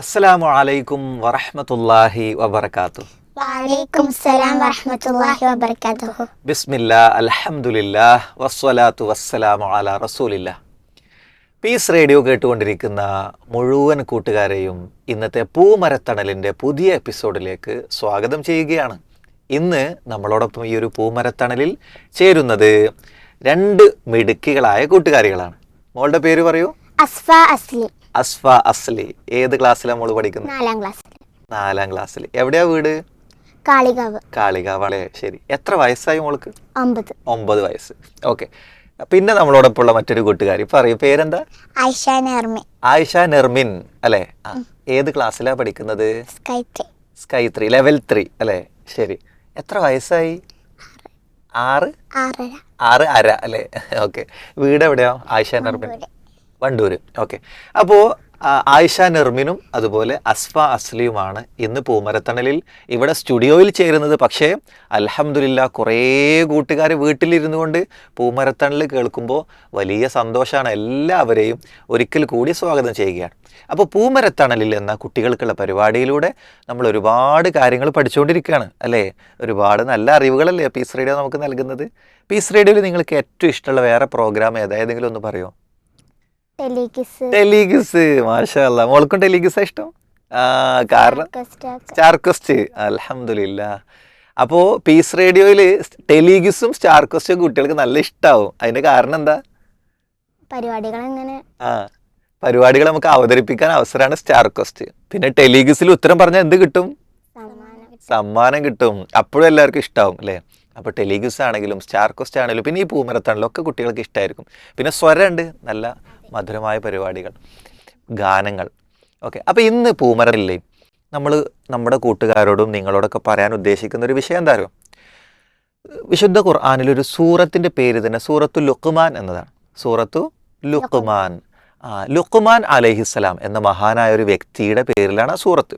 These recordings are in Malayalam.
അസ്സലാമു അലൈക്കും വറഹ്മത്തുള്ളാഹി വബർക്കാത്തു വലൈക്കും സലാം വറഹ്മത്തുള്ളാഹി വബർക്കാത്തുഹു ബിസ്മില്ലാ അൽഹംദുലില്ലാ വസ്സലാത്തു വസ്സലാമു അലാ റസൂലില്ലാ പീസ് റേഡിയോ കേട്ടുകൊണ്ടിരിക്കുന്ന മുഴുവൻ കൂട്ടുകാരെയും ഇന്നത്തെ പൂമരത്തണലിന്റെ പുതിയ എപ്പിസോഡിലേക്ക് സ്വാഗതം ചെയ്യുകയാണ്. ഇന്ന് നമ്മളോടൊപ്പം ഈ ഒരു പൂമരത്തണലിൽ ചേരുന്നത് രണ്ട് മിടുക്കികളായ കൂട്ടുകാരികളാണ്. മോളുടെ പേര് പറയൂ. അസ്ഫ അസ്ലി. അസ്ഫ അസ്ലി ഏത് ക്ലാസ്സിലാണ് മോൾ പഠിക്കുന്നത്? നാലാം ക്ലാസ്സിൽ. നാലാം ക്ലാസ്സിൽ. എവിടെയാ വീട്? കാളികാവ്. കാളികാവളെ ശരി. എത്ര വയസ്സായി മോൾക്ക്? ഒമ്പത്. ഒമ്പത് വയസ്സ്. ഓക്കെ. പിന്നെ നമ്മളോടൊപ്പം ഉള്ള മറ്റൊരു കൂട്ടുകാരി. പറയൂ പേരെന്താ? ആയിഷ നെർമി. ആയിഷ നെർമിൻ അല്ലേ? ആ, ഏത് ക്ലാസ്സിലാ പഠിക്കുന്നത്? Sky three. Sky three level three അല്ലേ? ശരി. എത്ര വയസ്സായി? ആറ്. ആറര. ആറ് അര അല്ലേ? ഓക്കെ. വീട് എവിടെയാ ആയിഷ നെർമിൻ? വണ്ടൂര്. ഓക്കെ. അപ്പോൾ ആയിഷ നെർമിനും അതുപോലെ അസ്ഫ അസ്ലിയുമാണ് ഇന്ന് പൂമരത്തണലിൽ ഇവിടെ സ്റ്റുഡിയോയിൽ ചേരുന്നത്. പക്ഷേ അലഹമുല്ല കുറേ കൂട്ടുകാർ വീട്ടിലിരുന്നു കൊണ്ട് പൂമരത്തണൽ കേൾക്കുമ്പോൾ വലിയ സന്തോഷമാണ് എല്ലാവരെയും ഒരിക്കൽ കൂടി സ്വാഗതം ചെയ്യുകയാണ്. അപ്പോൾ പൂമരത്തണലിൽ എന്ന കുട്ടികൾക്കുള്ള പരിപാടിയിലൂടെ നമ്മൾ ഒരുപാട് കാര്യങ്ങൾ പഠിച്ചുകൊണ്ടിരിക്കുകയാണ് അല്ലേ? ഒരുപാട് നല്ല അറിവുകളല്ലേ പീസ് റേഡിയോ നമുക്ക് നൽകുന്നത്? പീസ് റേഡിയോയിൽ നിങ്ങൾക്ക് ഏറ്റവും ഇഷ്ടമുള്ള വേറെ പ്രോഗ്രാം ഏതായതെങ്കിലും ഒന്ന് പറയോ? ടെലികിസ് ടെലിഗിസ് മാഷല്ല മോൾക്കും ടെലിഗിസ് ഇഷ്ടം? കാരണം സ്റ്റാർക്വസ്റ്റ് അലഹമില്ല അപ്പോൾ പീസ് റേഡിയോയിൽ ടെലിഗിസും സ്റ്റാർക്വസ്റ്റും കുട്ടികൾക്ക് നല്ല ഇഷ്ടാവും. അതിന്റെ കാരണം എന്താ? പരിപാടികൾ എങ്ങനെ ആ പരിപാടികൾ നമുക്ക് അവതരിപ്പിക്കാൻ അവസരമാണ് സ്റ്റാർക്വസ്റ്റ് പിന്നെ ടെലിഗിസിൽ ഉത്തരം പറഞ്ഞാൽ എന്ത് കിട്ടും? സമ്മാനം കിട്ടും. അപ്പോഴും എല്ലാവർക്കും ഇഷ്ടാവും അല്ലേ? അപ്പോൾ ടെലിഗ്യൂസ് ആണെങ്കിലും സ്റ്റാർ കോസ്റ്റ് ആണെങ്കിലും പിന്നെ ഈ പൂമരത്താണെങ്കിലും ഒക്കെ കുട്ടികൾക്ക് ഇഷ്ടമായിരിക്കും പിന്നെ സ്വരമുണ്ട് നല്ല മധുരമായ പരിപാടികൾ ഗാനങ്ങൾ. ഓക്കെ അപ്പോൾ ഇന്ന് പൂമരമില്ലേ നമ്മൾ നമ്മുടെ കൂട്ടുകാരോടും നിങ്ങളോടൊക്കെ പറയാൻ ഉദ്ദേശിക്കുന്ന ഒരു വിഷയം എന്താ അറിയോ? വിശുദ്ധ ഖുർആാനിൽ ഒരു സൂറത്തിന്റെ പേര് തന്നെ സൂറത്തു ലുക്കുമാൻ എന്നതാണ്. സൂറത്തു ലുക്കുമാൻ ലുക്കുമാൻ അലഹിസ്സലാം എന്ന മഹാനായ ഒരു വ്യക്തിയുടെ പേരിലാണ് ആ സൂറത്ത്.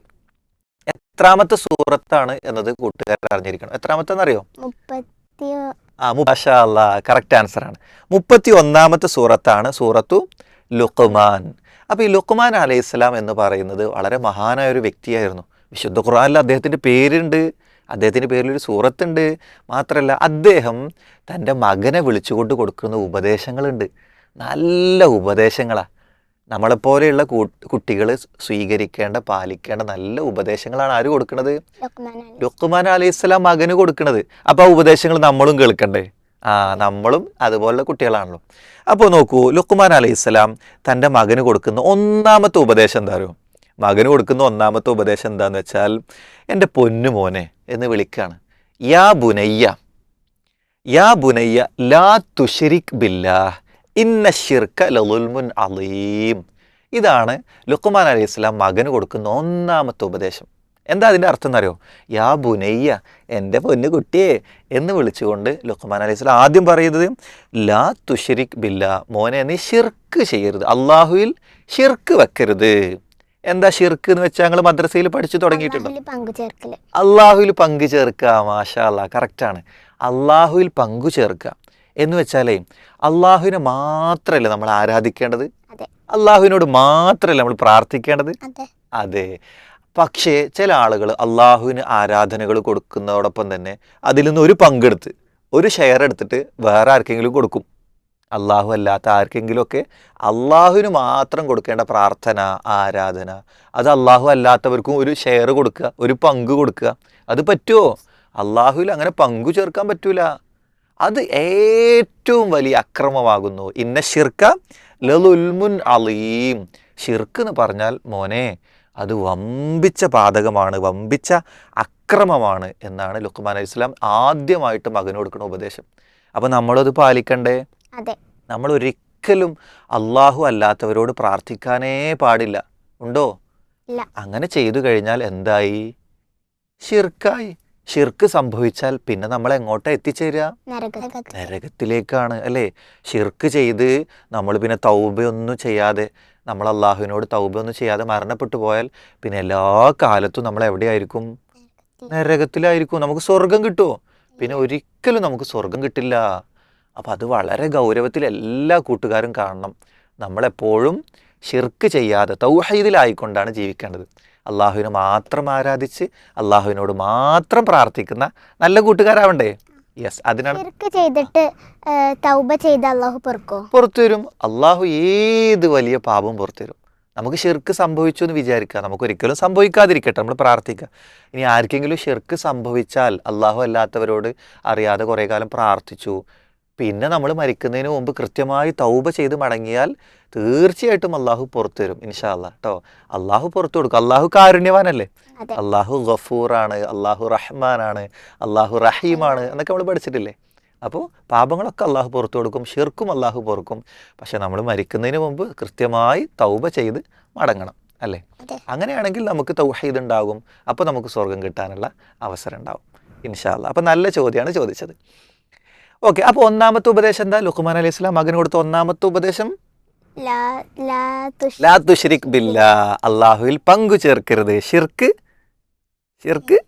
എത്രാമത്തെ സൂറത്താണ് എന്നത് കൂട്ടുകാർ അറിഞ്ഞിരിക്കണം. എത്രാമത്തെ എന്നറിയോ മുപ്പത്തി ആ മുഷാ അല്ലാ കറക്റ്റ് ആൻസർ ആണ്. മുപ്പത്തി ഒന്നാമത്തെ സൂറത്താണ് സൂറത്തു ലുക്കുമാൻ അപ്പോൾ ഈ ലുക്കുമാൻ അലൈഹി ഇസ്ലാം എന്ന് പറയുന്നത് വളരെ മഹാനായ ഒരു വ്യക്തിയായിരുന്നു. വിശുദ്ധ ഖുറാനിൽ അദ്ദേഹത്തിന്റെ പേരുണ്ട്. അദ്ദേഹത്തിന്റെ ഒരു സൂറത്തുണ്ട്. മാത്രമല്ല അദ്ദേഹം തന്റെ മകനെ വിളിച്ചുകൊണ്ട് കൊടുക്കുന്ന ഉപദേശങ്ങളുണ്ട്. നല്ല ഉപദേശങ്ങളാണ് നമ്മളെപ്പോലെയുള്ള കുട്ടികൾ സ്വീകരിക്കേണ്ട പാലിക്കേണ്ട നല്ല ഉപദേശങ്ങളാണ് ആര് കൊടുക്കുന്നത് ലുഖ്മാൻ അലി ലുക്കുമാൻ അലൈഹി സ്വലാം മകന് കൊടുക്കുന്നത് അപ്പോൾ ആ ഉപദേശങ്ങൾ നമ്മളും കേൾക്കണ്ടേ? ആ നമ്മളും അതുപോലുള്ള കുട്ടികളാണല്ലോ. അപ്പോൾ നോക്കൂ ലുക്കുമാൻ അലി ഇസ്ലാം തന്റെ മകന് കൊടുക്കുന്ന ഒന്നാമത്തെ ഉപദേശം എന്താ അറിയോ? മകന് കൊടുക്കുന്ന ഒന്നാമത്തെ ഉപദേശം എന്താന്ന് വെച്ചാൽ എന്റെ പൊന്നു മോനെ എന്ന് വിളിക്കുകയാണ് യാ ബുനയ്യ യാ ബുനയ്യ ലാ തുഷരിക് ബില്ലാ ഇന്ന ഷിർക്ക ലളുൽമുൻ അലീം ഇതാണ് ലുക്കുമാൻ അലി ഇസ്ലാം മകന് കൊടുക്കുന്ന ഒന്നാമത്തെ ഉപദേശം. എന്താ അതിന്റെ അർത്ഥം എന്നറിയോ? യാ ബുനയ്യ എന്റെ പൊന്നു കുട്ടിയെ എന്ന് വിളിച്ചുകൊണ്ട് ലുക്കുമാൻ അലി ഇസ്ലാം ആദ്യം പറയുന്നത് ലാ തുഷരിക് ബില്ല മോനെ നീ ഷിർക്ക് ചെയ്യരുത് അള്ളാഹുവിൽ ഷിർക്ക് വെക്കരുത്. എന്താ ഷിർക്ക് എന്ന് വെച്ചാൽ ഞങ്ങൾ മദ്രസയിൽ പഠിച്ചു തുടങ്ങിയിട്ടുണ്ട്? അള്ളാഹുവിൽ പങ്കു ചേർക്കുക മാഷാ അല്ലാ കറക്റ്റാണ് അള്ളാഹുവിൽ പങ്കു ചേർക്കുക. എന്ന് വെച്ചാലേ അള്ളാഹുവിനെ മാത്രമല്ലേ നമ്മൾ ആരാധിക്കേണ്ടത്? അള്ളാഹുവിനോട് മാത്രമല്ല നമ്മൾ പ്രാർത്ഥിക്കേണ്ടത്? അതെ. അതെ. പക്ഷേ ചില ആളുകൾ അള്ളാഹുവിന് ആരാധനകൾ കൊടുക്കുന്നതോടൊപ്പം തന്നെ അതിൽ നിന്ന് ഒരു പങ്കെടുത്ത് ഒരു ഷെയർ എടുത്തിട്ട് വേറെ ആർക്കെങ്കിലും കൊടുക്കും. അള്ളാഹു അല്ലാത്ത ആർക്കെങ്കിലുമൊക്കെ അള്ളാഹുവിന് മാത്രം കൊടുക്കേണ്ട പ്രാർത്ഥന ആരാധന അത് അള്ളാഹു അല്ലാത്തവർക്കും ഒരു ഷെയർ കൊടുക്കുക ഒരു പങ്ക് കൊടുക്കുക. അത് പറ്റുമോ? അള്ളാഹുവിൽ അങ്ങനെ പങ്കു ചേർക്കാൻ പറ്റൂല. അത് ഏറ്റവും വലിയ അക്രമമാകുന്നു. ഇന്ന ഷിർക്ക ലലുൽമുൻ അലീം. ഷിർക്ക് എന്ന് പറഞ്ഞാൽ മോനെ അത് വമ്പിച്ച പാതകമാണ് വമ്പിച്ച അക്രമമാണ് എന്നാണ് ലുക്മാൻ അലൈഹി ഇസ്ലാം ആദ്യമായിട്ട് മകന് കൊടുക്കുന്ന ഉപദേശം. അപ്പോൾ നമ്മളത് പാലിക്കണ്ടേ? നമ്മൾ ഒരിക്കലും അള്ളാഹു അല്ലാത്തവരോട് പ്രാർത്ഥിക്കാനേ പാടില്ല. ഉണ്ടോ. അങ്ങനെ ചെയ്തു കഴിഞ്ഞാൽ എന്തായി? ഷിർക്കായി ഷിർക്ക് സംഭവിച്ചാൽ പിന്നെ നമ്മൾ എങ്ങോട്ടാ എത്തിച്ചേരുക നരക നരകത്തിലേക്കാണ് അല്ലേ? ഷിർക്ക് ചെയ്ത് നമ്മൾ പിന്നെ തൗബയൊന്നും ചെയ്യാതെ നമ്മൾ അള്ളാഹുവിനോട് തൗബയൊന്നും ചെയ്യാതെ മരണപ്പെട്ടു പോയാൽ പിന്നെ എല്ലാ കാലത്തും നമ്മൾ എവിടെയായിരിക്കും? നരകത്തിലായിരിക്കും. നമുക്ക് സ്വർഗം കിട്ടുമോ പിന്നെ ഒരിക്കലും നമുക്ക് സ്വർഗം കിട്ടില്ല. അപ്പം അത് വളരെ ഗൗരവത്തിൽ എല്ലാ കൂട്ടുകാരും കാണണം. നമ്മളെപ്പോഴും ഷിർക്ക് ചെയ്യാതെ തൗഹീദിലായിക്കൊണ്ടാണ് ജീവിക്കേണ്ടത്. അള്ളാഹുവിനെ മാത്രം ആരാധിച്ച് അള്ളാഹുവിനോട് മാത്രം പ്രാർത്ഥിക്കുന്ന നല്ല കൂട്ടുകാരാവണ്ടേ? യെസ് അതിനാണ് ചെയ്തിട്ട് തൗബ ചെയ്ത് അള്ളാഹു പൊറുക്കോ പുറത്തു വരും അള്ളാഹു ഏത് വലിയ പാപം പുറത്തു വരും നമുക്ക് ഷിർക്ക് സംഭവിച്ചു എന്ന് വിചാരിക്കുക. നമുക്ക് ഒരിക്കലും സംഭവിക്കാതിരിക്കട്ടെ. നമ്മൾ പ്രാർത്ഥിക്കുക. ഇനി ആർക്കെങ്കിലും ഷിർക്ക് സംഭവിച്ചാൽ അള്ളാഹു അല്ലാത്തവരോട് അറിയാതെ കുറേ കാലം പ്രാർത്ഥിച്ചു. പിന്നെ നമ്മൾ മരിക്കുന്നതിന് മുമ്പ് കൃത്യമായി തൗബ ചെയ്ത് മടങ്ങിയാൽ തീർച്ചയായിട്ടും അള്ളാഹു പുറത്തു വരും ഇൻഷാ അല്ലാ കേട്ടോ അള്ളാഹു പുറത്തു കൊടുക്കും. അള്ളാഹു കാരുണ്യവാനല്ലേ? അള്ളാഹു ഗഫൂറാണ് അള്ളാഹു റഹ്മാനാണ് അള്ളാഹു റഹീമാണ് എന്നൊക്കെ നമ്മൾ പഠിച്ചിട്ടില്ലേ? അപ്പോൾ പാപങ്ങളൊക്കെ അള്ളാഹു പുറത്തു കൊടുക്കും ഷിർക്കും അള്ളാഹു പൊറുക്കും. പക്ഷെ നമ്മൾ മരിക്കുന്നതിന് മുമ്പ് കൃത്യമായി തൗബ ചെയ്ത് മടങ്ങണം അല്ലേ? അങ്ങനെയാണെങ്കിൽ നമുക്ക് തൗഹീദ് ഉണ്ടാകും. അപ്പോൾ നമുക്ക് സ്വർഗം കിട്ടാനുള്ള അവസരം ഉണ്ടാവും ഇൻഷാല്ല അപ്പോൾ നല്ല ചോദ്യമാണ് ചോദിച്ചത്. ഓക്കെ അപ്പോൾ ഒന്നാമത്തെ ഉപദേശം എന്താ? ലുഖ്മാൻ അലൈഹി സ്വലാം മകന് കൊടുത്ത ഒന്നാമത്തെ ഉപദേശം? ലാ അള്ളാഹുവിൽ പങ്കു ചേർക്കരുത്. ഷിർക്ക്? ഷിർക്ക്?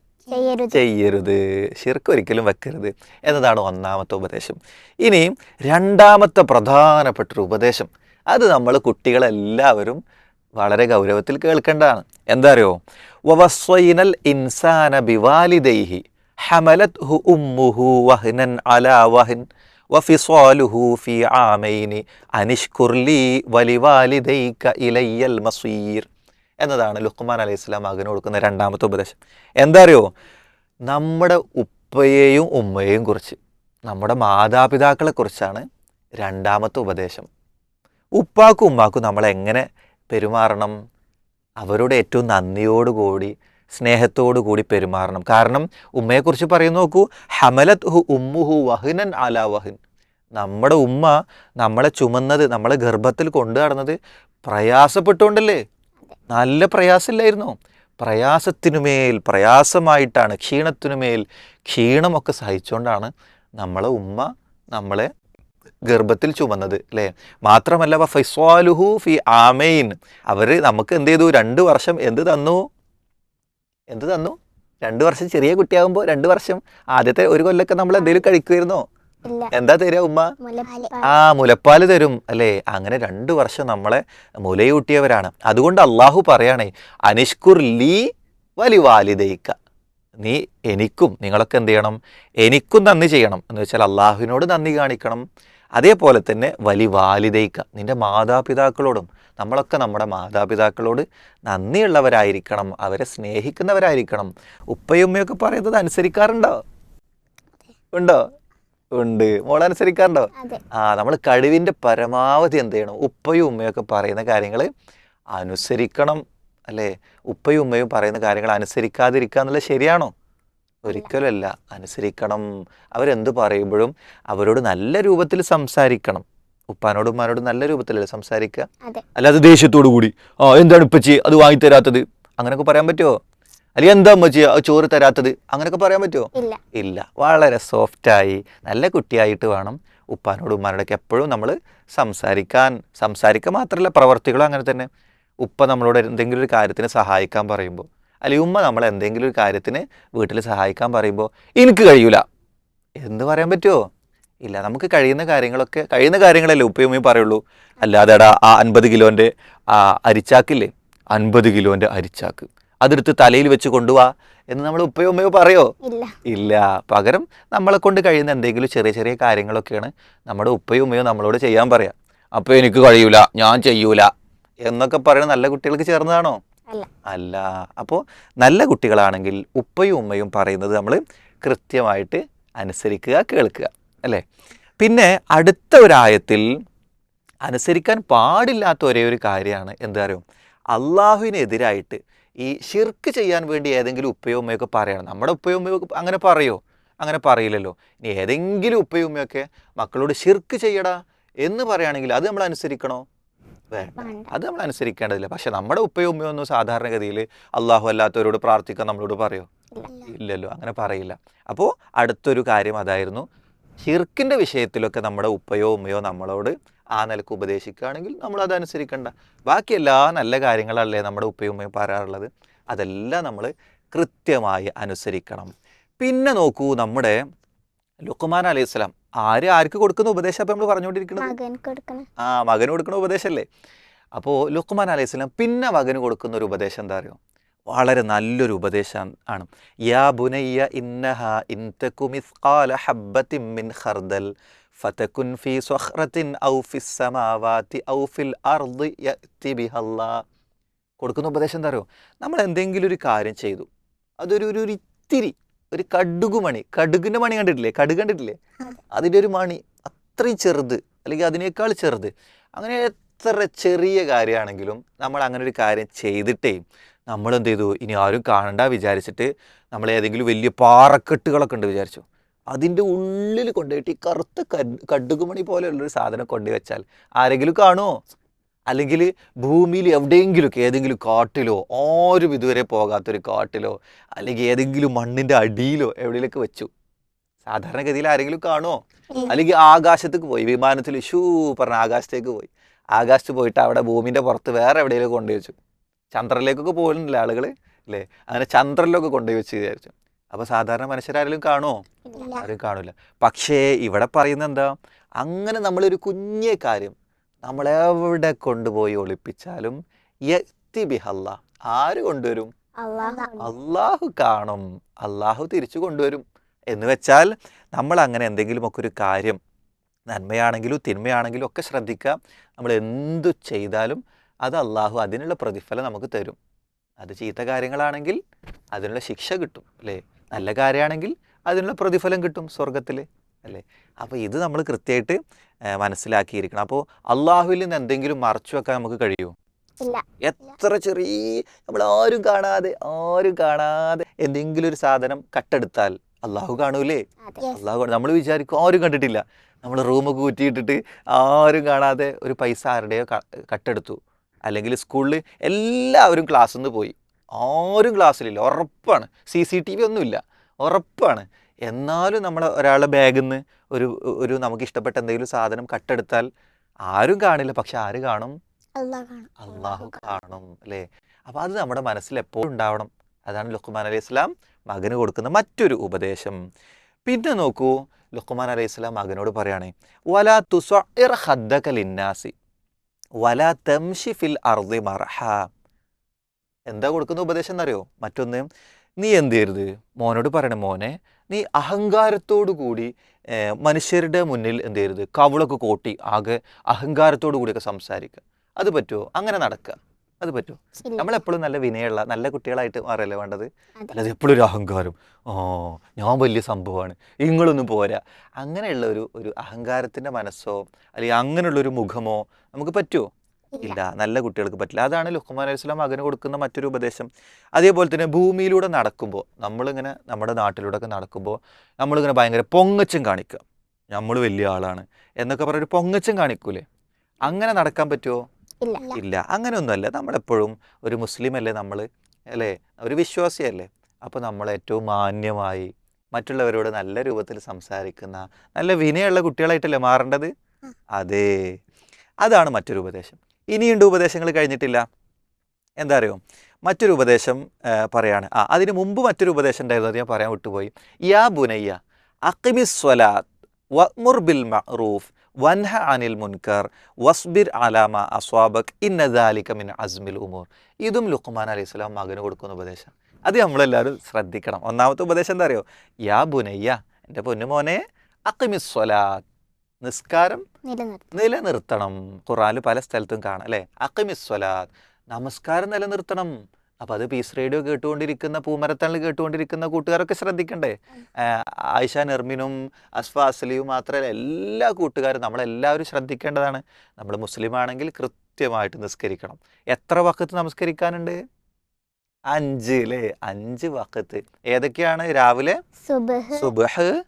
ചെയ്യരുത്. ഷിർക്ക് ഒരിക്കലും വെക്കരുത്. എന്നതാണ് ഒന്നാമത്തെ ഉപദേശം. ഇനിയും രണ്ടാമത്തെ പ്രധാനപ്പെട്ട ഒരു ഉപദേശം. അത് നമ്മൾ കുട്ടികളെല്ലാവരും വളരെ ഗൗരവത്തിൽ കേൾക്കേണ്ടതാണ്. എന്താ അറിയോ? വവസ്വൈനൽ ഇൻസാന ബിവാലിദൈഹി. ഹമലത് ഹു ഉമ്മുഹു വഹ്നൻ അലാ വഹൻ عامين. ഫി ആമൈനി അനിഷ്കുർലി വലിവാലിദൈക ഇലയ്യൽ മസീർ എന്നതാണ് ലുഖ്മാൻ അലൈഹി സ്വലാം മകന് കൊടുക്കുന്ന രണ്ടാമത്തെ ഉപദേശം. എന്താ അറിയോ നമ്മുടെ ഉപ്പയെയും ഉമ്മയെയും കുറിച്ച് നമ്മുടെ മാതാപിതാക്കളെ കുറിച്ചാണ് രണ്ടാമത്തെ ഉപദേശം. ഉപ്പാക്കും ഉമ്മാക്കും നമ്മൾ എങ്ങനെ പെരുമാറണം? അവരോട് ഏറ്റവും നന്ദിയോടുകൂടി സ്നേഹത്തോടു കൂടി പെരുമാറണം. കാരണം ഉമ്മയെക്കുറിച്ച് പറയുന്ന നോക്കൂ ഹമലത് ഹു ഉമ്മുഹു വഹിനൻ അല വഹൻ. നമ്മുടെ ഉമ്മ നമ്മളെ ചുമന്നത് നമ്മളെ ഗർഭത്തിൽ കൊണ്ടു നടന്നത് പ്രയാസപ്പെട്ടുകൊണ്ടല്ലേ? നല്ല പ്രയാസമില്ലായിരുന്നോ. പ്രയാസത്തിനുമേൽ പ്രയാസമായിട്ടാണ് ക്ഷീണത്തിനുമേൽ ക്ഷീണമൊക്കെ സഹിച്ചുകൊണ്ടാണ് നമ്മളെ ഉമ്മ നമ്മളെ ഗർഭത്തിൽ ചുമന്നത് അല്ലേ? മാത്രമല്ല ഫൈസ്വാലുഹു ഫി ആമൈൻ. അവർ നമുക്ക് എന്ത് ചെയ്തു? രണ്ട് വർഷം എന്ത് തന്നു? എന്ത് തന്നു? രണ്ട് വർഷം ചെറിയ കുട്ടിയാകുമ്പോൾ രണ്ട് വർഷം ആദ്യത്തെ ഒരു കൊല്ലൊക്കെ നമ്മൾ എന്തെങ്കിലും കഴിക്കുമായിരുന്നോ എന്താ തരിക ഉമ്മ? ആ മുലപ്പാൽ തരും. അല്ലേ? അങ്ങനെ രണ്ടു വർഷം നമ്മളെ മുലയൂട്ടിയവരാണ്. അതുകൊണ്ട് അള്ളാഹു പറയണേ അനിഷ്കുർ ലീ വലി വാലിദയിക്ക നീ എനിക്കും നിങ്ങളൊക്കെ എന്ത് ചെയ്യണം? എനിക്കും നന്ദി ചെയ്യണം. എന്ന് വെച്ചാൽ അള്ളാഹുവിനോട് നന്ദി കാണിക്കണം. അതേപോലെ തന്നെ വലി വാലിദയിക്ക നിന്റെ മാതാപിതാക്കളോടും നമ്മളൊക്കെ നമ്മുടെ മാതാപിതാക്കളോട് നന്ദിയുള്ളവരായിരിക്കണം അവരെ സ്നേഹിക്കുന്നവരായിരിക്കണം. ഉപ്പയും ഉമ്മയൊക്കെ പറയുന്നത് അനുസരിക്കാറുണ്ടോ? ഉണ്ടോ? ഉണ്ട്. മോൾ അനുസരിക്കാറുണ്ടോ? ആ നമ്മൾ കഴിവിന്റെ പരമാവധി എന്ത് ചെയ്യണം? ഉപ്പയും ഉമ്മയൊക്കെ പറയുന്ന കാര്യങ്ങൾ അനുസരിക്കണം അല്ലേ? ഉപ്പയും ഉമ്മയും പറയുന്ന കാര്യങ്ങൾ അനുസരിക്കാതിരിക്കുക എന്നുള്ളത് ശരിയാണോ? ഒരിക്കലുമല്ല അനുസരിക്കണം. അവരെന്ത് പറയുമ്പോഴും അവരോട് നല്ല രൂപത്തിൽ സംസാരിക്കണം. ഉപ്പാനോടും ഉമ്മാനോടും നല്ല രൂപത്തിലല്ലേ സംസാരിക്കുക? അല്ലാതെ ദേഷ്യത്തോടു കൂടി ആ എന്താണ് ഇപ്പച്ചി അത് വാങ്ങി വാങ്ങിത്തരാത്തത് അങ്ങനെയൊക്കെ പറയാൻ പറ്റുമോ അല്ലെങ്കിൽ എന്താ അമ്മച്ചി ചോറ് തരാത്തത്? അങ്ങനെയൊക്കെ പറയാൻ പറ്റുമോ ഇല്ല. ഇല്ല. വളരെ സോഫ്റ്റായി നല്ല കുട്ടിയായിട്ട് വേണം ഉപ്പാനോടും ഉമ്മാനോടൊക്കെ എപ്പോഴും നമ്മൾ സംസാരിക്കാൻ. സംസാരിക്കുക മാത്രമല്ല പ്രവർത്തികളും അങ്ങനെ തന്നെ. ഉപ്പ നമ്മളോട് എന്തെങ്കിലും ഒരു കാര്യത്തിന് സഹായിക്കാൻ പറയുമ്പോൾ അല്ലെങ്കിൽ ഉമ്മ നമ്മൾ എന്തെങ്കിലും ഒരു കാര്യത്തിന് വീട്ടിൽ സഹായിക്കാൻ പറയുമ്പോൾ എനിക്ക് കഴിയൂല. എന്ത് പറയാൻ പറ്റുമോ ഇല്ല നമുക്ക് കഴിയുന്ന കാര്യങ്ങളൊക്കെ കഴിയുന്ന കാര്യങ്ങളല്ലേ ഉപ്പയും ഉമ്മയും പറയുള്ളൂ. അല്ലാതെ എടാ ആ അൻപത് കിലോന്റെ ആ അരിച്ചാക്കില്ലേ? അൻപത് കിലോന്റെ അരിച്ചാക്ക്. അതെടുത്ത് തലയിൽ വെച്ച് കൊണ്ടുപോവാ എന്ന് നമ്മൾ ഉപ്പയോ ഉമ്മയോ പറയോ? ഇല്ല. ഇല്ല. പകരം നമ്മളെ കൊണ്ട് കഴിയുന്ന എന്തെങ്കിലും ചെറിയ ചെറിയ കാര്യങ്ങളൊക്കെയാണ് നമ്മുടെ ഉപ്പയും ഉമ്മയോ നമ്മളോട് ചെയ്യാൻ പറയാം. അപ്പോൾ എനിക്ക് കഴിയൂല ഞാൻ ചെയ്യൂല എന്നൊക്കെ പറയുന്ന നല്ല കുട്ടികൾക്ക് ചേർന്നതാണോ? അല്ല. അപ്പോൾ നല്ല കുട്ടികളാണെങ്കിൽ ഉപ്പയും ഉമ്മയും പറയുന്നത് നമ്മൾ കൃത്യമായിട്ട് അനുസരിക്കുക കേൾക്കുക. അല്ലേ? പിന്നെ അടുത്ത ഒരായത്തിൽ അനുസരിക്കാൻ പാടില്ലാത്ത ഒരേ ഒരു കാര്യമാണ് എന്താ അറിയോ? അള്ളാഹുവിനെതിരായിട്ട് ഈ ഷിർക്ക് ചെയ്യാൻ വേണ്ടി ഏതെങ്കിലും ഉപ്പയോ ഉമ്മയൊക്കെ പറയണം. നമ്മുടെ ഉപ്പയോ ഉമ്മയോ അങ്ങനെ പറയോ? അങ്ങനെ പറയില്ലല്ലോ. ഇനി ഏതെങ്കിലും ഉപ്പയോ ഉമ്മയൊക്കെ മക്കളോട് ഷിർക്ക് ചെയ്യടാ എന്ന് പറയുകയാണെങ്കിൽ അത് നമ്മൾ അനുസരിക്കണോ? വേണ്ട. അത് നമ്മൾ അനുസരിക്കേണ്ടതില്ല. പക്ഷെ നമ്മുടെ ഉപ്പയും ഉമ്മയോ ഒന്നും സാധാരണഗതിയിൽ അള്ളാഹു അല്ലാത്തവരോട് പ്രാർത്ഥിക്കാൻ നമ്മളോട് പറയോ? ഇല്ല. ഇല്ലല്ലോ. അങ്ങനെ പറയില്ല. അപ്പോൾ അടുത്തൊരു കാര്യം അതായിരുന്നു. ഷിർക്കിന്റെ വിഷയത്തിലൊക്കെ നമ്മുടെ ഉപ്പയോ ഉമ്മയോ നമ്മളോട് ആ നിലയ്ക്ക് ഉപദേശിക്കുകയാണെങ്കിൽ നമ്മൾ അത് അനുസരിക്കണ്ട. ബാക്കി എല്ലാ നല്ല കാര്യങ്ങളല്ലേ നമ്മുടെ ഉപ്പയും ഉമ്മയും പറയാറുള്ളത്? അതെല്ലാം നമ്മൾ കൃത്യമായി അനുസരിക്കണം. പിന്നെ നോക്കൂ നമ്മുടെ ലുക്കുമാൻ അലൈഹി സ്വലാം. ആര് ആർക്ക് കൊടുക്കുന്ന ഉപദേശം അപ്പം നമ്മൾ പറഞ്ഞുകൊണ്ടിരിക്കുന്നത്? ആ മകന് കൊടുക്കുന്ന ഉപദേശമല്ലേ അപ്പോൾ ലുക്മാൻ അലൈഹി സ്വലാം പിന്നെ മകന് കൊടുക്കുന്ന ഒരു ഉപദേശം എന്താ അറിയോ? വളരെ നല്ലൊരു ഉപദേശം ആണ്. യാ ബുനയ്യ ഇന്നഹ ഇൻതകു മിസ്ഖാല ഹബ്ബത്തിൻ മിൻ ഖർദൽ ഫതകുൻ ഫീ സ്വഖ്റത്തിൻ ഔ ഫിസ് സമാവാതി ഔ ഫിൽ അർദി യഅതി ബിഹല്ലാ. കൊടുക്കുന്ന ഉപദേശം എന്താ അറിയോ? നമ്മൾ എന്തെങ്കിലും ഒരു കാര്യം ചെയ്തു. അതൊരു ഒരു ഇത്തിരി ഒരു കടുകുമണി കടുകിന്റെ മണി കണ്ടിട്ടില്ലേ? കടുക് കണ്ടിട്ടില്ലേ? അതിന്റെ ഒരു മണി അത്രയും ചെറുത് അല്ലെങ്കിൽ അതിനേക്കാൾ ചെറുത്. അങ്ങനെ എത്ര ചെറിയ കാര്യമാണെങ്കിലും നമ്മൾ അങ്ങനെ ഒരു കാര്യം ചെയ്തിട്ടേ നമ്മൾ എന്ത് ചെയ്തു? ഇനി ആരും കാണണ്ട വിചാരിച്ചിട്ട് നമ്മൾ ഏതെങ്കിലും വലിയ പാറക്കെട്ടുകളൊക്കെ ഉണ്ട് വിചാരിച്ചു. അതിന്റെ ഉള്ളിൽ കൊണ്ടുപോയിട്ട് ഈ കറുത്ത കട് കടുകുമണി പോലെയുള്ളൊരു സാധനം കൊണ്ടുവച്ചാൽ ആരെങ്കിലും കാണുമോ അല്ലെങ്കിൽ ഭൂമിയിൽ എവിടെയെങ്കിലും ഏതെങ്കിലും കാട്ടിലോ ആരും ഇതുവരെ പോകാത്തൊരു കാട്ടിലോ അല്ലെങ്കിൽ ഏതെങ്കിലും മണ്ണിന്റെ അടിയിലോ എവിടെയൊക്കെ വെച്ചു. സാധാരണഗതിയിൽ ആരെങ്കിലും കാണുമോ അല്ലെങ്കിൽ ആകാശത്തേക്ക് പോയി വിമാനത്തിൽ ഷൂ പറഞ്ഞ ആകാശത്തേക്ക് പോയി. ആകാശത്ത് പോയിട്ട് അവിടെ ഭൂമിന്റെ പുറത്ത് വേറെ എവിടെയെങ്കിലും കൊണ്ടുവച്ചു ചന്ദ്രനിലേക്കൊക്കെ പോകുന്നില്ല ആളുകൾ അല്ലേ? അങ്ങനെ ചന്ദ്രനിലൊക്കെ കൊണ്ടുപോയി വെച്ച് വിചാരിച്ചു. അപ്പോൾ സാധാരണ മനുഷ്യരാരെങ്കിലും കാണുമോ ആരും കാണില്ല പക്ഷേ ഇവിടെ പറയുന്നത് എന്താ? അങ്ങനെ നമ്മളൊരു കുഞ്ഞേ കാര്യം നമ്മളെവിടെ കൊണ്ടുപോയി ഒളിപ്പിച്ചാലും യക്തി ബിഹല്ല ആര് കൊണ്ടുവരും? അള്ളാഹു അള്ളാഹു കാണും. അള്ളാഹു തിരിച്ചു കൊണ്ടുവരും. എന്ന് വെച്ചാൽ നമ്മൾ അങ്ങനെ എന്തെങ്കിലുമൊക്കെ ഒരു കാര്യം നന്മയാണെങ്കിലും തിന്മയാണെങ്കിലും ഒക്കെ ശ്രദ്ധിക്കുക. നമ്മൾ എന്തു ചെയ്താലും അത് അള്ളാഹു അതിനുള്ള പ്രതിഫലം നമുക്ക് തരും. അത് ചീത്ത കാര്യങ്ങളാണെങ്കിൽ അതിനുള്ള ശിക്ഷ കിട്ടും അല്ലേ? നല്ല കാര്യമാണെങ്കിൽ അതിനുള്ള പ്രതിഫലം കിട്ടും സ്വർഗത്തിൽ അല്ലേ? അപ്പോൾ ഇത് നമ്മൾ കൃത്യമായിട്ട് മനസ്സിലാക്കിയിരിക്കണം. അപ്പോൾ അള്ളാഹുവിൽ നിന്ന് എന്തെങ്കിലും മറച്ചു വെക്കാൻ നമുക്ക് കഴിയുമോ എത്ര ചെറിയ നമ്മൾ ആരും കാണാതെ ആരും കാണാതെ എന്തെങ്കിലും ഒരു സാധനം കട്ടെടുത്താൽ അള്ളാഹു കാണൂലേ? അള്ളാഹു നമ്മൾ വിചാരിക്കും ആരും കണ്ടിട്ടില്ല. നമ്മൾ റൂമൊക്കെ കുറ്റിയിട്ടിട്ട് ആരും കാണാതെ ഒരു പൈസ ആരുടെയോ കട്ടെടുത്തു. അല്ലെങ്കിൽ സ്കൂളിൽ എല്ലാവരും ക്ലാസ്സിൽ നിന്ന് പോയി. ആരും ക്ലാസ്സിലില്ല ഉറപ്പാണ്. സി സി ടി വി ഒന്നുമില്ല. ഉറപ്പാണ്. എന്നാലും നമ്മൾ ഒരാളുടെ ബാഗിൽ നിന്ന് ഒരു ഒരു നമുക്ക് ഇഷ്ടപ്പെട്ട എന്തെങ്കിലും സാധനം കട്ടെടുത്താൽ ആരും കാണില്ല. പക്ഷെ ആര് കാണും? അള്ളാഹു കാണും അല്ലേ? അപ്പോൾ അത് നമ്മുടെ മനസ്സിൽ എപ്പോഴും ഉണ്ടാവണം. അതാണ് ലുഖ്മാൻ അലൈഹി ഇസ്ലാം മകന് കൊടുക്കുന്ന മറ്റൊരു ഉപദേശം. പിന്നെ നോക്കൂ ലുഖ്മാൻ അലൈഹി ഇസ്ലാം മകനോട് പറയാണ് വലാ ലിന്നാസി വലാ തംഷി ഫിൽ അർദി മർഹ. എന്താ കൊടുക്കുന്ന ഉപദേശം എന്നറിയോ? മറ്റൊന്ന് നീ എന്ത് ചെയ്യരുത്? മോനോട് പറയണേ മോനെ നീ അഹങ്കാരത്തോടു കൂടി മനുഷ്യരുടെ മുന്നിൽ എന്ത് ചെയ്യരുത്? കവിളൊക്കെ കോട്ടി ആകെ അഹങ്കാരത്തോടു കൂടിയൊക്കെ സംസാരിക്കുക. അത് പറ്റുമോ അങ്ങനെ നടക്കുക. അത് പറ്റുമോ നമ്മളെപ്പോഴും നല്ല വിനയുള്ള നല്ല കുട്ടികളായിട്ട് മാറല്ലേ വേണ്ടത്. അല്ലാതെ എപ്പോഴും ഒരു അഹങ്കാരം. ഓ ഞാൻ വലിയ സംഭവമാണ്. നിങ്ങളൊന്നും പോരാ. അങ്ങനെയുള്ള ഒരു ഒരു അഹങ്കാരത്തിന്റെ മനസ്സോ അല്ലെങ്കിൽ അങ്ങനെയുള്ള ഒരു മുഖമോ നമുക്ക് പറ്റുമോ ഇല്ല. നല്ല കുട്ടികൾക്ക് പറ്റില്ല. അതാണ് ലുഹ്മാൻ അലൈഹി സ്വലാം മകന് കൊടുക്കുന്ന മറ്റൊരു ഉപദേശം. അതേപോലെ തന്നെ ഭൂമിയിലൂടെ നടക്കുമ്പോൾ നമ്മളിങ്ങനെ നമ്മുടെ നാട്ടിലൂടെ ഒക്കെ നടക്കുമ്പോൾ നമ്മളിങ്ങനെ ഭയങ്കര പൊങ്ങച്ചം കാണിക്കുക നമ്മൾ വലിയ ആളാണ് എന്നൊക്കെ പറഞ്ഞൊരു പൊങ്ങച്ചം കാണിക്കൂലേ? അങ്ങനെ നടക്കാൻ പറ്റുമോ ഇല്ല. ഇല്ല. അങ്ങനെയൊന്നുമല്ല. നമ്മളെപ്പോഴും ഒരു മുസ്ലിം അല്ലേ നമ്മൾ അല്ലേ? ഒരു വിശ്വാസിയല്ലേ? അപ്പോൾ നമ്മൾ ഏറ്റവും മാന്യമായി മറ്റുള്ളവരോട് നല്ല രൂപത്തിൽ സംസാരിക്കുന്ന നല്ല വിനയുള്ള കുട്ടികളായിട്ടല്ലേ മാറേണ്ടത്? അതെ. അതാണ് മറ്റൊരു ഉപദേശം. ഇനിയുണ്ട് ഉപദേശങ്ങൾ കഴിഞ്ഞിട്ടില്ല. എന്താ അറിയോ? മറ്റൊരു ഉപദേശം പറയാണ്. ആ അതിന് മുമ്പ് മറ്റൊരു ഉപദേശം ഉണ്ടായിരുന്നു അത് ഞാൻ പറയാൻ വിട്ടുപോയി. യാ ബുനയ്യ അക്കിമിസ്വലാത്ത് വഅ്മുർ ബിൽ മഅറൂഫ് വൻഹ അനിൽ മുൻകർ വസ്ബിർ അലാമ അസ്വാബക് ഇന്നദാലിക്കമിൻ അസ്മിൽ ഉമൂർ. ഇതും ലുഖ്മാൻ അലൈഹി സ്വലാം മകന് കൊടുക്കുന്ന ഉപദേശം. അത് നമ്മളെല്ലാവരും ശ്രദ്ധിക്കണം. ഒന്നാമത്തെ ഉപദേശം എന്താ അറിയോ? യാ ബുനയ്യ എന്റെ പൊന്നു മോനെ അക്കിമിസ്വലാത്ത് നിസ്കാരം നിലനിർത്തും നിലനിർത്തണം. ഖുറാനിൽ പല സ്ഥലത്തും കാണാം അല്ലേ? അക്കിമിസ്വലാദ് നമസ്കാരം നിലനിർത്തണം. അപ്പോൾ അത് പീസ് റേഡിയോ കേട്ടുകൊണ്ടിരിക്കുന്ന പൂമരത്തണിൽ കേട്ടുകൊണ്ടിരിക്കുന്ന കൂട്ടുകാരൊക്കെ ശ്രദ്ധിക്കണ്ടേ? ആയിഷ നെർമിനും അസ്ഫ അസ്ലിയും മാത്രമല്ല എല്ലാ കൂട്ടുകാരും നമ്മളെല്ലാവരും ശ്രദ്ധിക്കേണ്ടതാണ്. നമ്മൾ മുസ്ലിം ആണെങ്കിൽ കൃത്യമായിട്ട് നിസ്കരിക്കണം. എത്ര വക്കത്ത് നമസ്കരിക്കാനുണ്ട്? അഞ്ച് അല്ലേ? അഞ്ച് വക്കത്ത് ഏതൊക്കെയാണ് രാവിലെ? സുബഹ്.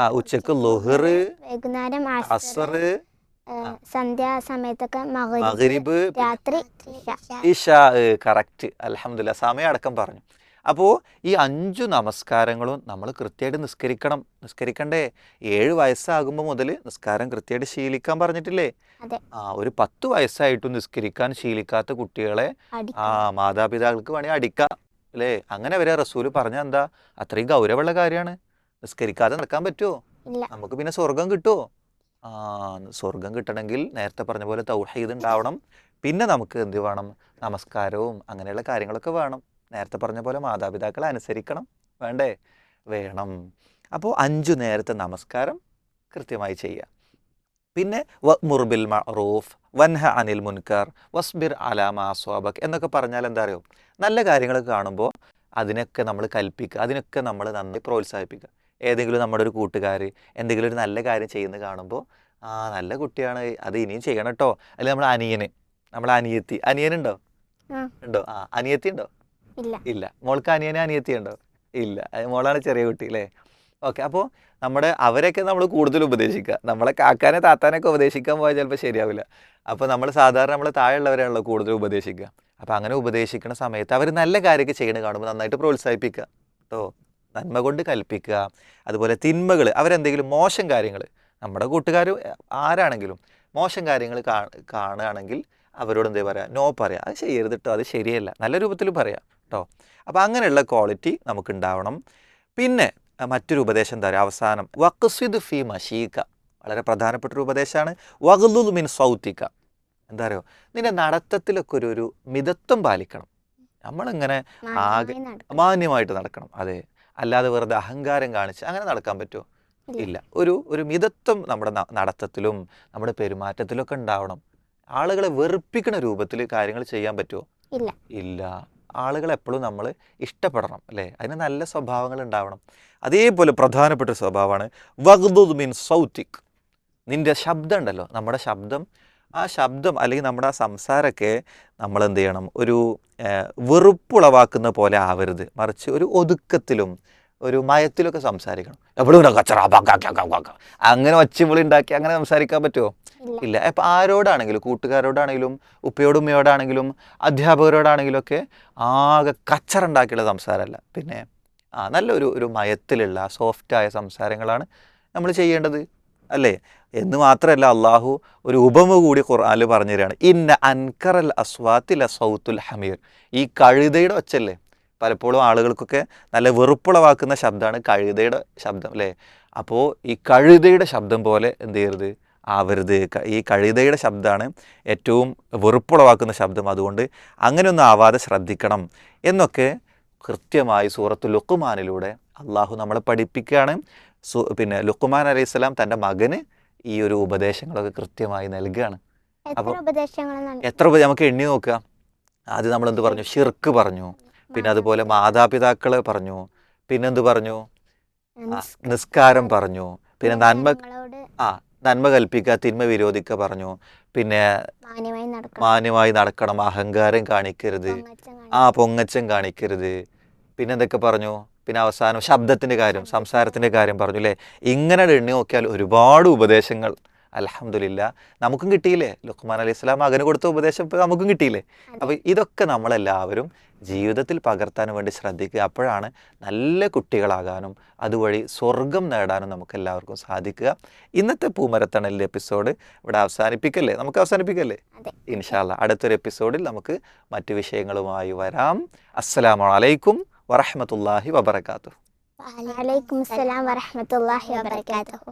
ആ ഉച്ചയ്ക്ക് ലുഹറ് വൈകുന്നേരം അസർ അസർ സന്ധ്യാ സമയത്തൊക്കെ മഗ്‌രിബ് മഗ്രിബ് രാത്രി. ഇഷ. കറക്റ്റ് അലഹമില്ല സമയം അടക്കം പറഞ്ഞു. അപ്പോൾ ഈ അഞ്ചു നമസ്കാരങ്ങളും നമ്മൾ കൃത്യമായിട്ട് നിസ്കരിക്കണം. നിസ്കരിക്കണ്ടേ? ഏഴ് വയസ്സാകുമ്പോൾ മുതൽ നിസ്കാരം കൃത്യമായിട്ട് ശീലിക്കാൻ പറഞ്ഞിട്ടില്ലേ. ആ ഒരു പത്ത് വയസ്സായിട്ടും നിസ്കരിക്കാൻ ശീലിക്കാത്ത കുട്ടികളെ ആ മാതാപിതാക്കൾക്ക് വേണമെങ്കിൽ അടിക്കാം. അല്ലേ? അങ്ങനെ വരെ റസൂൽ പറഞ്ഞ എന്താ? അത്രയും ഗൗരവമുള്ള കാര്യമാണ്. നിസ്കരിക്കാതെ നടക്കാൻ പറ്റുമോ നമുക്ക് പിന്നെ സ്വർഗം കിട്ടുമോ ആ സ്വർഗം കിട്ടണമെങ്കിൽ നേരത്തെ പറഞ്ഞ പോലെ തൗഹീദ് ഉണ്ടാവണം. പിന്നെ നമുക്ക് എന്ത് വേണം? നമസ്കാരവും അങ്ങനെയുള്ള കാര്യങ്ങളൊക്കെ വേണം. നേരത്തെ പറഞ്ഞ പോലെ മാതാപിതാക്കളെ അനുസരിക്കണം. വേണ്ടേ? വേണം. അപ്പോൾ അഞ്ചു നേരത്തെ നമസ്കാരം കൃത്യമായി ചെയ്യുക. പിന്നെ മുർബിൽ മറൂഫ് വൻഹ അനിൽ മുൻകർ വസ്ബിർ അലാമ സ്വാബക് എന്നൊക്കെ പറഞ്ഞാൽ എന്താ അറിയോ? നല്ല കാര്യങ്ങൾ കാണുമ്പോൾ അതിനൊക്കെ നമ്മൾ കൽപ്പിക്കുക അതിനൊക്കെ നമ്മൾ നന്നായി പ്രോത്സാഹിപ്പിക്കുക. ഏതെങ്കിലും നമ്മുടെ ഒരു കൂട്ടുകാർ എന്തെങ്കിലും ഒരു നല്ല കാര്യം ചെയ്യുന്ന കാണുമ്പോൾ ആ നല്ല കുട്ടിയാണ് അത് ഇനിയും ചെയ്യണം കേട്ടോ അല്ലെങ്കിൽ നമ്മുടെ അനിയന് നമ്മളെ അനിയത്തി. അനിയനുണ്ടോ. ഉണ്ടോ? ആ അനിയത്തി ഉണ്ടോ? ഇല്ല. മോൾക്ക് അനിയനെ അനിയത്തി ഉണ്ടോ? ഇല്ല. മോളാണ് ചെറിയ കുട്ടി അല്ലേ ഓക്കെ. അപ്പോൾ നമ്മുടെ അവരെയൊക്കെ നമ്മൾ കൂടുതൽ ഉപദേശിക്കുക. നമ്മളെ കാക്കാനെ താത്താനൊക്കെ ഉപദേശിക്കാൻ പോയാൽ ചിലപ്പോൾ ശരിയാവില്ല. അപ്പോൾ നമ്മൾ സാധാരണ നമ്മൾ താഴെയുള്ളവരാണല്ലോ കൂടുതൽ ഉപദേശിക്കുക. അപ്പോൾ അങ്ങനെ ഉപദേശിക്കുന്ന സമയത്ത് അവർ നല്ല കാര്യമൊക്കെ ചെയ്യണ കാണുമ്പോൾ നന്നായിട്ട് പ്രോത്സാഹിപ്പിക്കുക. കേട്ടോ നന്മ കൊണ്ട് കൽപ്പിക്കുക. അതുപോലെ തിന്മകൾ അവരെന്തെങ്കിലും മോശം കാര്യങ്ങൾ നമ്മുടെ കൂട്ടുകാർ ആരാണെങ്കിലും മോശം കാര്യങ്ങൾ കാണുകയാണെങ്കിൽ അവരോട് എന്തേ പറയുക നോ പറയാം. അത് ചെയ്യരുത് കേട്ടോ അത് ശരിയല്ല. നല്ല രൂപത്തിൽ പറയാം കേട്ടോ അപ്പോൾ അങ്ങനെയുള്ള ക്വാളിറ്റി നമുക്ക് ഉണ്ടാവണം പിന്നെ മറ്റൊരു ഉപദേശം എന്താ പറയുക അവസാനം വക്സിദ് ഫി മഷീക്ക വളരെ പ്രധാനപ്പെട്ട ഒരു ഉപദേശമാണ് വഖ്ലുൽ മിൻ സൗത്തിക്ക എന്താ പറയുക നിന്റെ നടത്തത്തിലൊക്കെ ഒരു ഒരു മിതത്വം പാലിക്കണം. നമ്മളിങ്ങനെ ആകെ മാന്യമായി മാന്യമായിട്ട് നടക്കണം. അതെ. അല്ലാതെ വെറുതെ അഹങ്കാരം കാണിച്ച് അങ്ങനെ നടക്കാൻ പറ്റുമോ? ഇല്ല. ഒരു ഒരു മിതത്വം നമ്മുടെ നടത്തത്തിലും നമ്മുടെ പെരുമാറ്റത്തിലൊക്കെ ഉണ്ടാവണം. ആളുകളെ വെറുപ്പിക്കുന്ന രൂപത്തിൽ കാര്യങ്ങൾ ചെയ്യാൻ പറ്റുമോ? ഇല്ല. ഇല്ല. ആളുകളെ എപ്പോഴും നമ്മൾ ഇഷ്ടപ്പെടണം അല്ലേ? അതിന് നല്ല സ്വഭാവങ്ങൾ ഉണ്ടാവണം. അതേപോലെ പ്രധാനപ്പെട്ട സ്വഭാവമാണ് വഗ്ദുദ് മീൻ സൗത്തിക്. നിന്റെ ശബ്ദം ഉണ്ടല്ലോ. നമ്മുടെ ശബ്ദം ആ ശബ്ദം അല്ലെങ്കിൽ നമ്മുടെ ആ സംസാരമൊക്കെ നമ്മൾ എന്ത് ചെയ്യണം? ഒരു വെറുപ്പുളവാക്കുന്ന പോലെ ആവരുത്. മറിച്ച് ഒരു ഒതുക്കത്തിലും ഒരു മയത്തിലൊക്കെ സംസാരിക്കണം. എപ്പോഴും കാ. അങ്ങനെ ഒച്ചവിളി ഉണ്ടാക്കി അങ്ങനെ സംസാരിക്കാൻ പറ്റുമോ? ഇല്ല. ഇല്ല. അപ്പം ആരോടാണെങ്കിലും കൂട്ടുകാരോടാണെങ്കിലും ഉപ്പയോടും ഉമ്മയോടാണെങ്കിലും അധ്യാപകരോടാണെങ്കിലും ഒക്കെ ആകെ കച്ചറ ഉണ്ടാക്കിയുള്ള സംസാരമല്ല. പിന്നെ ആ നല്ലൊരു ഒരു മയത്തിലുള്ള സോഫ്റ്റായ സംസാരങ്ങളാണ് നമ്മൾ ചെയ്യേണ്ടത്. അല്ലേ? എന്ന് മാത്രമല്ല അള്ളാഹു ഒരു ഉപമ കൂടി ഖുർആനിൽ പറഞ്ഞു തരികയാണ് ഇന്ന അൻകറൽ അസ്വാത്തിൽ സൗത്തുൽ ഹമീർ. ഈ കഴുതയുടെ ഒച്ചല്ലേ പലപ്പോഴും ആളുകൾക്കൊക്കെ നല്ല വെറുപ്പുളവാക്കുന്ന ശബ്ദമാണ് കഴുതയുടെ ശബ്ദം അല്ലേ? അപ്പോൾ ഈ കഴുതയുടെ ശബ്ദം പോലെ എന്ത് ചെയ്യരുത്? ആവരുത്. ഈ കഴുതയുടെ ശബ്ദമാണ് ഏറ്റവും വെറുപ്പുളവാക്കുന്ന ശബ്ദം. അതുകൊണ്ട് അങ്ങനെയൊന്നും ആവാതെ ശ്രദ്ധിക്കണം എന്നൊക്കെ കൃത്യമായി സൂറത്ത് ലുക്കുമാനിലൂടെ അള്ളാഹു നമ്മളെ പഠിപ്പിക്കുകയാണ്. പിന്നെ ലുക്കുമാൻ അലൈഹി സ്വലാം തന്റെ മകന് ഈ ഒരു ഉപദേശങ്ങളൊക്കെ കൃത്യമായി നൽകുകയാണ് എത്ര അപ്പൊ- എത്ര നമുക്ക് എണ്ണി നോക്കുക. ആദ്യം നമ്മൾ എന്ത് പറഞ്ഞു ഷിർക്ക് പറഞ്ഞു. പിന്നെ അതുപോലെ മാതാപിതാക്കളെ. പറഞ്ഞു. പിന്നെന്ത് പറഞ്ഞു? നിസ്കാരം. പറഞ്ഞു. പിന്നെ നന്മ ആ നന്മ കൽപ്പിക്കുക തിന്മ വിരോധിക്കുക പറഞ്ഞു. പിന്നെ മാന്യമായി നടക്കണം. മാന്യമായി നടക്കണം. അഹങ്കാരം കാണിക്കരുത്. ആ പൊങ്ങച്ചം കാണിക്കരുത്. പിന്നെ എന്തൊക്കെ പറഞ്ഞു? പിന്നെ അവസാനം ശബ്ദത്തിന്റെ കാര്യം സംസാരത്തിന്റെ കാര്യം പറഞ്ഞു അല്ലേ ഇങ്ങനെ എണ്ണി നോക്കിയാൽ ഒരുപാട് ഉപദേശങ്ങൾ. അലഹമില്ല നമുക്കും കിട്ടിയില്ലേ? ലുഖ്മാൻ അലൈഹി സ്വലാം മകന് കൊടുത്ത ഉപദേശം നമുക്കും കിട്ടിയില്ലേ. അപ്പോൾ ഇതൊക്കെ നമ്മളെല്ലാവരും ജീവിതത്തിൽ പകർത്താൻ വേണ്ടി ശ്രദ്ധിക്കുക. അപ്പോഴാണ് നല്ല കുട്ടികളാകാനും അതുവഴി സ്വർഗം നേടാനും നമുക്ക് എല്ലാവർക്കും സാധിക്കുക. ഇന്നത്തെ പൂമരത്തണലിന്റെ എപ്പിസോഡ് ഇവിടെ അവസാനിപ്പിക്കല്ലേ? നമുക്ക് അവസാനിപ്പിക്കല്ലേ. ഇൻഷാല്ല അടുത്തൊരു എപ്പിസോഡിൽ നമുക്ക് മറ്റു വിഷയങ്ങളുമായി വരാം. അസ്സലാമു അലൈക്കും വറഹമത്തല്ലാഹി വബർക്കാത്തു വലൈക്കും അസ്സലാം വറഹ്മത്തുള്ളാഹി വബറകാതുഹു